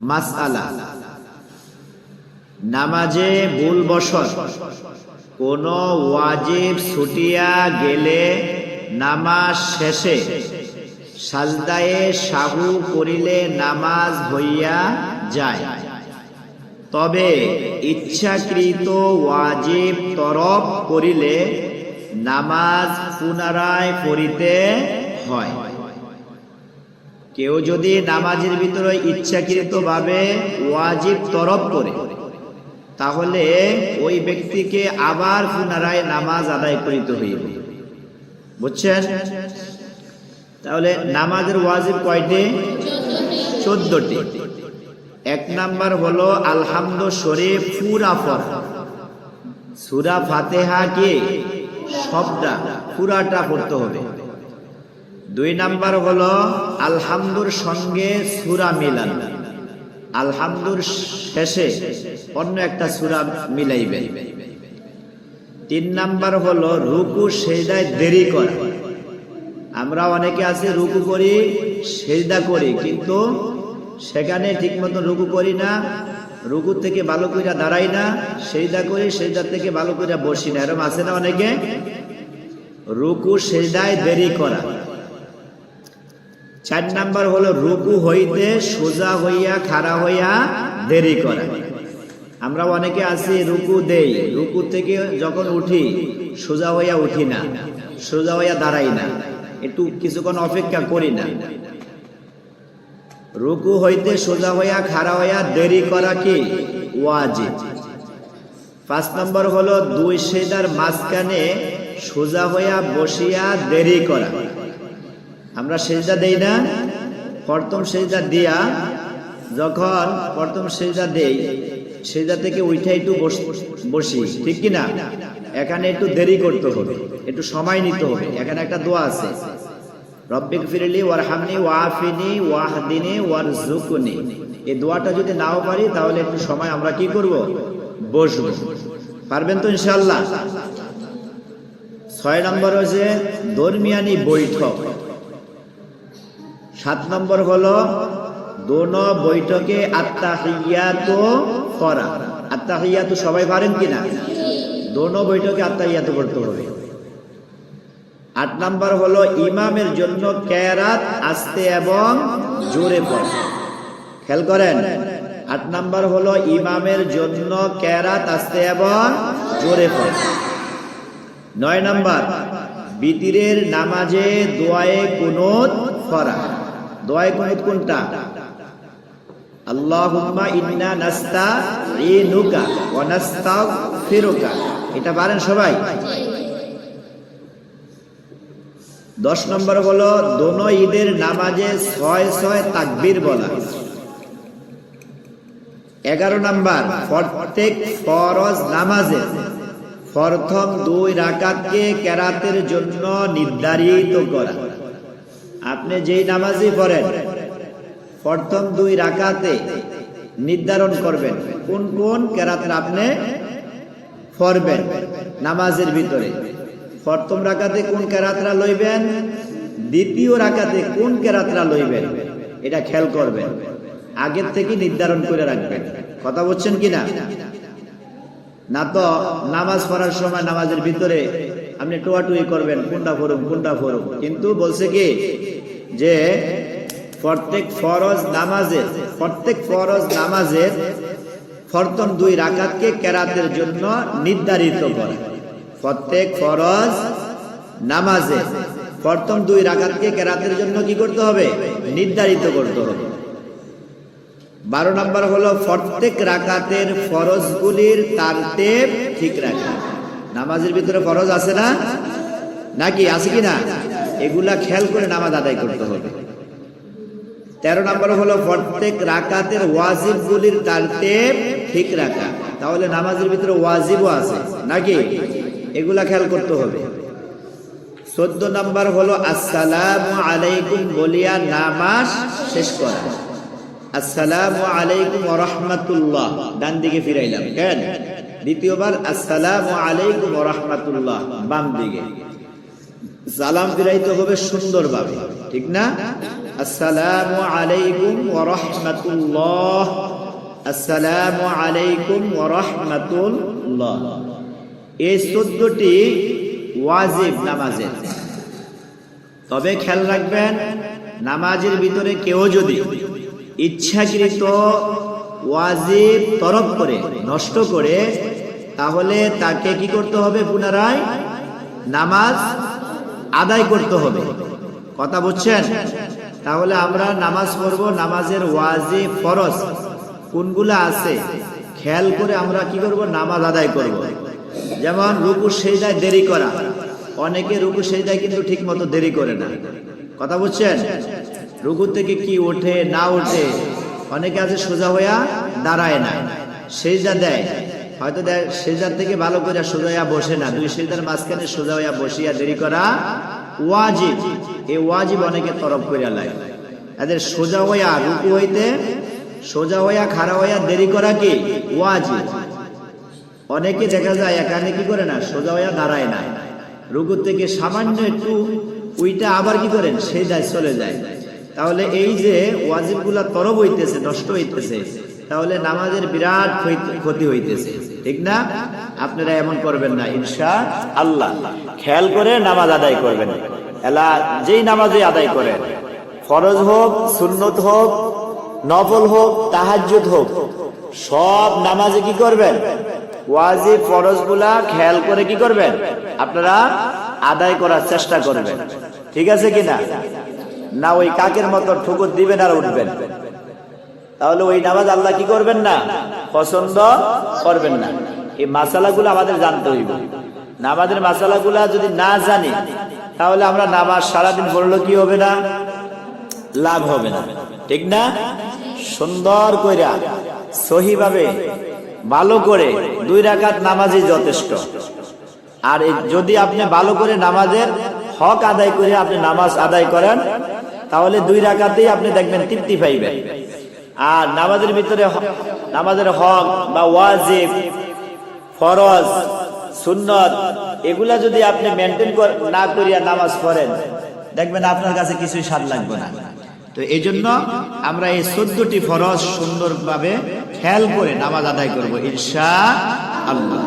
মাসআলা। নামাজে ভুল বসত। কোন ওয়াজিব ছুটিয়া গেলে নামাজ শেষে সাজদায়ে সাহু করিলে নামাজ হইয়া যায়। তবে ইচ্ছাকৃত ওয়াজিব তরফ করিলে নামাজ পুনরায় পড়িতে হয়। কেউ যদি নামাজের ভিতরে ইচ্ছাকৃত ভাবে ওয়াজিব তরফ করে, তাহলে ওই ব্যক্তিকে আবার পুনরায় নামাজ আদায় করিতে হইবে। বুঝছেন? তাহলে নামাজের ওয়াজিব কয়টি? চোদ্দটি। এক নাম্বার হলো, আলহামদু শরীফ পুরা ফর সুরা ফাতেহা কে? সবটা পুরাটা পড়তে হবে। দুই নাম্বার হলো, আলহামদুর সঙ্গে সুরা মিলান। আলহামদুর শেষে অন্য একটা সুরা মিলাইবেন তিন নাম্বার হলো, রুকু সেজদায় দেরি করা। আমরা অনেকে আছে রুকু করি, সেজদা করি, কিন্তু সেখানে ঠিক মতো রুকু করি না, রুকু থেকে ভালো করে দাঁড়াই না, সেজদা করি, সেজদা থেকে ভালো করে বসি না। এরকম আছে না অনেকে? রুকু সেজদায় দেরি করা। চার নাম্বার হলো রুকু হইতে সোজা হইয়া খাড়া হইয়া দেরি করা। আমরা অনেকে আছি রুকু দেই, রুকু থেকে যখন উঠি, সোজা হইয়া উঠি না, সোজা হইয়া দাঁড়াই না, একটু কিছুক্ষণ অপেক্ষা করি না। রুকু হইতে সোজা হইয়া খাড়া হইয়া দেরি করা কি? ওয়াজিব। পাঁচ নম্বর হলো দুই সেদার মাঝখানে সোজা হইয়া বসিয়া দেরি করা। আমরা সেজদা দেই না। প্রথম সেজদা দিয়া যখন প্রথম সেজদা দেই, সেজদা থেকে উঠে একটু বসি ঠিক কি না? এখানে একটু দেরি করতে হবে, একটু সময় নিতে হবে, এখানে একটা দোয়া আছে। রব্বিক ফিরলি ওয়ারহামনি ওয়াফিনি ওয়াহদিনি ওয়ারজুকনি এই দোয়াটা যদি নাও পারি, তাহলে একটু সময় আমরা কি করব? বসব। পারবেন তো ইনশাল্লাহ ছয় নম্বর হচ্ছে দরমিয়ানি বৈঠক। সাত নম্বর হলো, দোন বৈঠকে আত্মাহিয়াত করা। আত্মাহিয়াত সবাই পারেন কিনা দোনো বৈঠকে আত্মাহিয়াত করতে হবে। আট নম্বর হলো, ইমামের জন্য ক্যারাত আসতে এবং জোরে পড়ে। খেয়াল করেন, আট নম্বর হলো, ইমামের জন্য ক্যারাত আসতে এবং জোরে পড়ে। নয় নম্বর, বিতিরের নামাজে দোয়ায়ে কুনুত করা। দোয়ায়ে কুনুত কোনটা? আল্লাহুম্মা ইন্না নাস্তাঈনুকা ওয়া নাস্তাগফিরুকা। এটা পারেন সবাই? দশ নম্বর হলো দোনো ঈদের নামাজে ছয় ছয় তাকবীর বলা। এগারো নাম্বার, প্রত্যেক ফরজ নামাজে প্রথম দুই রাকাতকে কেরাতের জন্য নির্ধারিত করা। আপনি যেই নামাজই পড়েন, প্রথম দুই রাকাতে নির্ধারণ করবেন কোন কোন কেরাতের আপনি পড়বেন নামাজের ভিতরে। প্রথম রাকাতে কোন কেরাতরা লইবেন, দ্বিতীয় রাকাতে কোন কেরাতরা লইবেন, এটা খেয়াল করবেন। আগের থেকে নির্ধারণ করে রাখবেন। কথা বলছেন কিনা? না তো, নামাজ পড়ার সময় নামাজের ভিতরে আপনি টোয়াটুই করবেন, কোনটা ফরুক কোনটা ফরুক কিন্তু বলছে কি যে প্রত্যেক ফরজ নামাজের, প্রত্যেক ফরজ নামাজের প্রথম দুই রাকাতকে কেরাতের জন্য নির্ধারিত করে। প্রত্যেক ফরজ নামাজে প্রথম দুই রাকাতকে কেরাতের জন্য কি করতে হবে? নির্ধারিত করতে হবে। বারো নম্বর হলো প্রত্যেক রাকাতের ফরজগুলির তারতেব ঠিক রাখা। নামাজের ভিতরে ফরজ আছে না? নাকি আছে কি না? এগুলা খেয়াল করে নামাজ আদায় করতে হবে। তেরো নম্বর হলো প্রত্যেক রাকাতের ওয়াজিবগুলির তারতেব ঠিক রাখা। তাহলে নামাজের ভিতরে ওয়াজিবও আছে, নাকি? এগুলা খেয়াল করতে হবে। চোদ্দ নম্বর হলো আসসালাম আলাইকুম বলিয়া নামাজ শেষ করা। আসসালাম আলাইকুম রহমাতুল্লাহ। ডান দিকে ফিরাইলাম, কেন? দ্বিতীয়বার, আসসালাম আলাইকুম রহমাতুল্লাহ, বাম দিকে। সালাম ফিরাইতে হবে সুন্দরভাবে, ঠিক না? আসসালামু আলাইকুম ওয়া রাহমাতুল্লাহ। আসসালামু আলাইকুম ওয়া রাহমাতুল্লাহ। এই চোদ্দটি ওয়াজিব নামাজের। তবে খেয়াল রাখবেন, নামাজের ভিতরে কেউ যদি ইচ্ছাকৃত ওয়াজিব তরফ করে, নষ্ট করে, তাহলে তাকে কি করতে হবে পুনরায়? নামাজ আদায় করতে হবে। কথা বুঝছেন? তাহলে আমরা নামাজ পড়ব, নামাজের ওয়াজিব ফরজ। কোনগুলা আছে? খেয়াল করে আমরা কি করব? নামাজ আদায় করব। যেমন রুকু সেজদায় দেরি করা। অনেকে রুকু সেজদায় কিন্তু ঠিক মতো দেরি করে না। কথা বুঝছেন? রুকু থেকে কি ওঠে, না ওঠে, অনেকে আছে সোজা হইয়া দাঁড়ায় না। সেজদা দেয়। হয়তো দেয় সেজদার থেকে ভালো করে সোজা হইয়া বসে না। দুই সেজদার মাঝখানে সোজা হইয়া বসিয়া দেরি করা ওয়াজিব। এই ওয়াজিব অনেকে তরফ করিয়া লাগে এদের সোজা হইয়া রুকু হইতে, সোজা হইয়া খাড়া হইয়া দেরি করা কি? ওয়াজিব। অনেকে দেখা যায় এখানে কি করে না, সোজা হইয়া দাঁড়ায় না। রুকু থেকে সামান্য একটু ওইটা আবার কি করেন? সেই দায় চলে যায়। তাহলে এই যে ওয়াজিবগুলা তরব হইতেছে, নষ্ট হইতেছে, তাহলে নামাজের বিরাট ক্ষতি হইতেছে। ঠিক না? আপনারা এমন করবেন না, ইনশা আল্লাহ। খেয়াল করে নামাজ আদায় করবেন। এলা, যেই নামাজে আদায় করেন, ফরজ হোক, সুন্নত হোক, নফল হোক, তাহাজ্জুদ হোক, সব নামাজে কি করবেন? ওয়াজিব ফরজগুলা খেয়াল করে কি করবেন? আপনারা আদায় করার চেষ্টা করবেন। ঠিক আছে কিনা না, ওই কাকের মতো ঠুকুর দিবেন আর উঠবেন। তাহলে ওই নামাজ আল্লাহ কি করবেন না? পছন্দ করবেন না। এই মাসালাগুলো আমাদের জানতে হইব। নামাজের মাসালাগুলা যদি না জানি, তাহলে আমরা নামাজ সারাদিন পড়ল কি হবে না? লাভ হবে না। ঠিক না? সুন্দর কইরা, সহিভাবে, ভালো করে দুই রাকাত নামাজই যথেষ্ট। আর যদি আপনি ভালো করে নামাজের হক আদায় করে আপনি নামাজ আদায় করেন, তাহলে দুই রাকাতেই আপনি দেখবেন তৃপ্তি পাইবেন। আর নামাজের ভিতরে নামাজের হক বা ওয়াজিব, ফরজ, সুন্নত, এগুলা যদি আপনি মেনটেন না করিয়া নামাজ পড়েন, দেখবেন আপনার কাছে কিছুই স্বাদ লাগবে না। তো এই জন্য আমরা এই চোদ্দটি ফরজ সুন্দরভাবে খেয়াল করে নামাজ আদায় করব, ইনশা আল্লাহ।